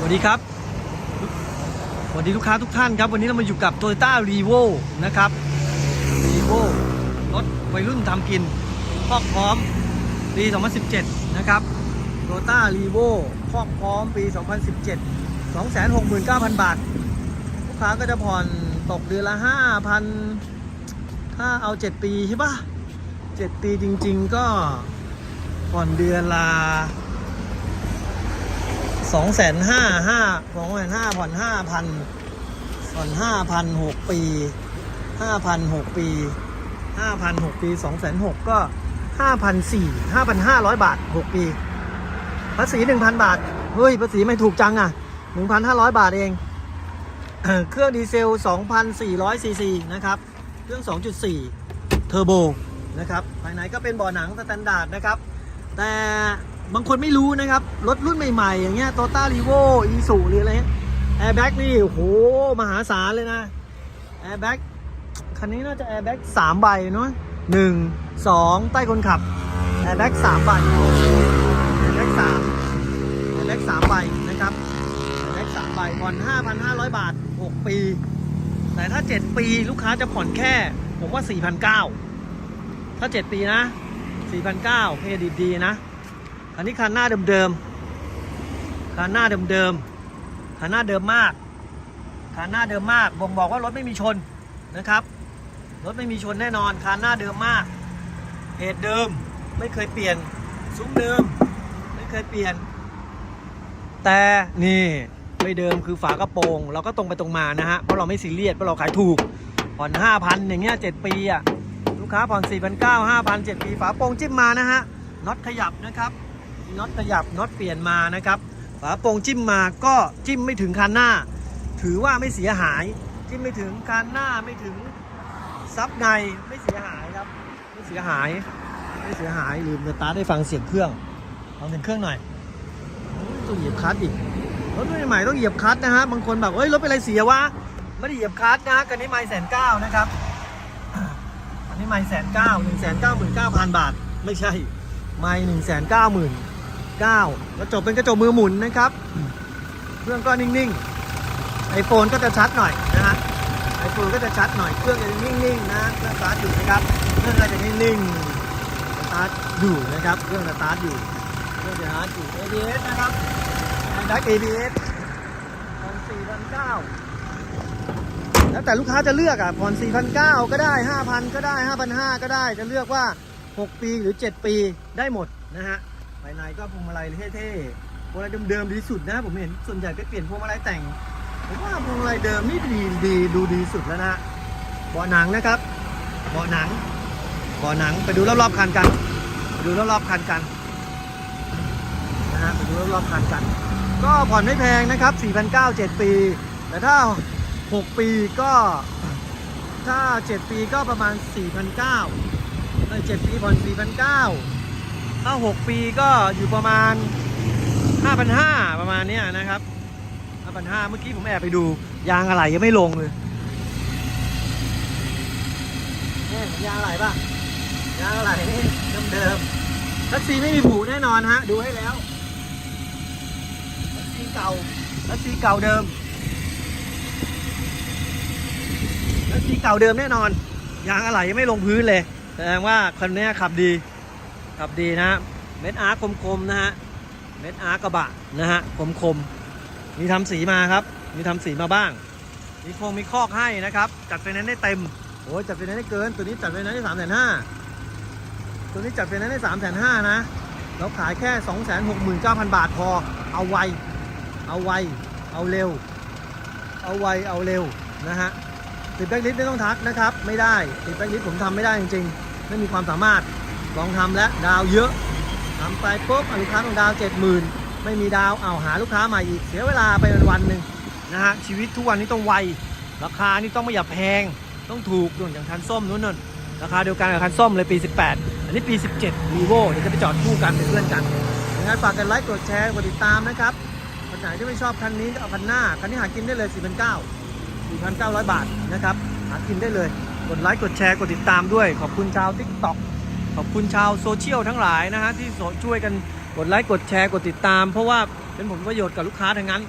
สวัสดีครับสวัสดีลูกค้าทุกท่านครับ วันนี้เรามาอยู่กับ Toyota r e v o นะครับ r e v o รถวัยรุ่นทำกินคอกพร้อมปี 2017 นะครับ Toyota r e v o คอกพร้อมปี 2017 269,000 บาท ลูกค้าก็จะผ่อนตกเดือนละ 5,000 ถ้าเอา 7 ปีใช่ปะ7 ปีจริง ๆ ก็ผ่อนเดือนละ สองแสนห้าห้าสองแสนห้าผ่อนห้าพันผ่อนห้าพันหกปีห้าพันหกปีห้าพันหกปีสองแสนหกก็ห้าพันสี่ห้าพันห้าร้อยบาทหกปี ภาษีหนึ่งพันบาท เฮ้ย ภาษีไม่ถูกจังอะหนึ่งพันห้าร้อยบาทเอง เครื่องดีเซลสองพันสี่ร้อยซีซีนะครับ เครื่องสองจุดสี่เทอร์โบนะครับ ภายในก็เป็นเบ่อหนังสแตนดาร์ดนะครับ แต่ บางคนไม่รู้นะครับ รถรุ่นใหม่ๆ อย่างเงี้ยโตต้ารีโวอีสูหรืออะไรเงี้ยแอร์แบ็กนี่โหมหาศาลเลยนะแอร์แบ็กคันนี้น่าจะแอร์แบ็กสามใบเนาะหนึ่งสองใต้คนขับแอร์แบ็กสามใบแอร์แบ็กสามแอร์แบ็กสามใบนะครับแอร์แบ็กสามใบผ่อนห้าพันห้าร้อยบาทหกปี แต่ถ้าเจ็ดปีลูกค้าจะผ่อนแค่ ผมว่าสี่พันเก้าถ้าเจ็ดปีนะ4,900เครดิตดีนะ อันนี้คันหน้าเดิมๆคันหน้าเดิมๆคันหน้าเดิมมากคันหน้าเดิมมากบ่งบอกว่ารถไม่มีชนนะครับ รถไม่มีชนแน่นอนคันหน้าเดิมมากเพจเดิมไม่เคยเปลี่ยนซุ้มเดิม ไม่เคยเปลี่ยน แต่นี่ไม่เดิมคือฝากระโปรงเราก็ตรงไปตรงมานะฮะเพราะเราไม่ซีเรียสเพราะเราขายถูกผ่อน5,000อย่างเงี้ย7ปีอะลูกค้าผ่อน4 9 0 0 5,000 7ปีฝาโปรงจิ้มมานะฮะน็อตขยับนะครับ น็อตขยับน็อตเปลี่ยนมานะครับฝาโปร่งจิ้มมาก็จิ้มไม่ถึงคันหน้า ถือว่าไม่เสียหาย จิ้มไม่ถึงคันหน้าไม่ถึงซับในไม่เสียหายครับ ไม่เสียหายไม่เสียหายลืมสตาร์ทได้ฟังเสียงเครื่องฟังเสียงเครื่องหน่อยต้องเหยียบคลัตช์อีกรถรุ่นใหม่ต้องเหยียบคลัตช์นะฮะบางคนแบบเฮ้ยรถเป็นไรเสียวะไม่ได้เหยียบคลัตช์นะคันนี้ไม่แสนเก้านะครับอันนี้ไม่แสนเก้าหนึ่งแสนเก้าหมื่นเก้าพันบาท ไม่ใช่ ไม่หนึ่งแสนเก้าหมื่น เก้ากระจกเป็นกระจกมือหมุนนะครับเครื่องก็นิ่งๆไอโฟนก็จะชัดหน่อยนะฮะไอโฟนก็จะชัดหน่อยเครื่องจะนิ่งๆนะเครื่องสตาร์ทอยู่นะครับเครื่องก็จะนิ่งๆสตาร์ทอยู่นะครับเครื่องสตาร์ทอยู่เครื่องสตาร์ทอยู่ ABS นะครับแบ็ค ABS พันสี่พันเก้าแล้วแต่ลูกค้าจะเลือกอะผ่อน4,900ก็ได้ 5,000 ก็ได้ 5,500 ก็ได้ จะเลือกว่า 6 ปีหรือ 7 ปีได้หมดนะฮะ ภายในก็พวงมาลัยเท่ๆพวงมาลัยเดิมๆดีสุดนะ ผมเห็นส่วนใหญ่ก็เปลี่ยนพวงมาลัยแต่งผมว่าพวงมาลัยเดิมนี่ดีดีดูดีสุดแล้วนะเบาะหนังนะครับเบาะหนังเบาะหนังไปดูรอบๆคันกันไปดูรอบๆคันกันนะฮะไปดูรอบๆคันกัน ก็ผ่อนไม่แพงนะครับ4,900 7ปี แต่ถ้า 6 ปีก็ถ้า 7 ปีก็ประมาณ4,900เอ้ย7ปีผ่อน4,900 ถ้า 6 ปีก็อยู่ประมาณ 5,500 ประมาณเนี้ยนะครับ 5,500 เมื่อกี้ผมแอบไปดู ยางอะไรยังไม่ลงเลยนี่ยางอะไรป่ะ ยางอะไรนี่เดิมๆรัสซีไม่มีผูแน่นอนฮะ ดูให้แล้วรัสซีเก่ารัสซีเก่าเดิมแล้วทีเก่าเดิมแน่นอน ยางอะไหล่ยังไม่ลงพื้นเลย แสดงว่าคันนี้ขับดี ขับดีนะ เม็ดอาร์คคมๆนะฮะ เม็ดอาร์กระบะนะฮะคมๆมีทำสีมาครับ มีทำสีมาบ้าง มีโครงมีคอกให้นะครับ จัดไฟแนนซ์ได้เต็มโอ้ยจัดไฟแนนซ์ได้เกิน ตัวนี้จัดไฟแนนซ์ได้สามแสนห้าตัวนี้จัดไฟแนนซ์ได้สามแสนห้านะ เราขายแค่สองแสนหกหมื่นเก้าพันบาทพอ เอาไว เอาไว เอาเร็ว เอาไว เอาเร็วนะฮะติดแบ็กลิสไม่ต้องทักนะครับ ไม่ได้ติดแบ็กลิสผมทำไม่ได้จริงๆ ไม่มีความสามารถ ลองทำแล้วดาวเยอะทำไปปุ๊บอะลูกค้าต้องดาวเจ็ดหมื่นไม่มีดาวเอาหาลูกค้าใหม่อีกเสียเวลาไปวันหนึ่งนะฮะชีวิตทุกวันนี้ต้องไวราคานี่ต้องไม่อย่าแพงต้องถูกด่นอย่างคันส้มนู้นนนราคาเดียวกันกับคันส้มเลยปี 18 อันนี้ปี 17 v ีโวเดี๋ยวจะไปจอดคู่กันเป็นเพื่อนกันยังไงฝากกันไลค์กดแชร์กดติดตามนะครับคนไหนที่ไม่ชอบคันนี้ก็เอาคันหน้าคันนี้หากินได้เลย 4 9 4,900 บาทนะครับหากินได้เลยกดไลค์กดแชร์กดติดตามด้วยขอบคุณชาว t ิ k t o k ขอบคุณชาวโซเชียลทั้งหลายนะฮะที่ช่วยกันกดไลค์กดแชร์กดติดตาม เพราะว่าเป็นผลประโยชน์กับลูกค้าทั้งนั้น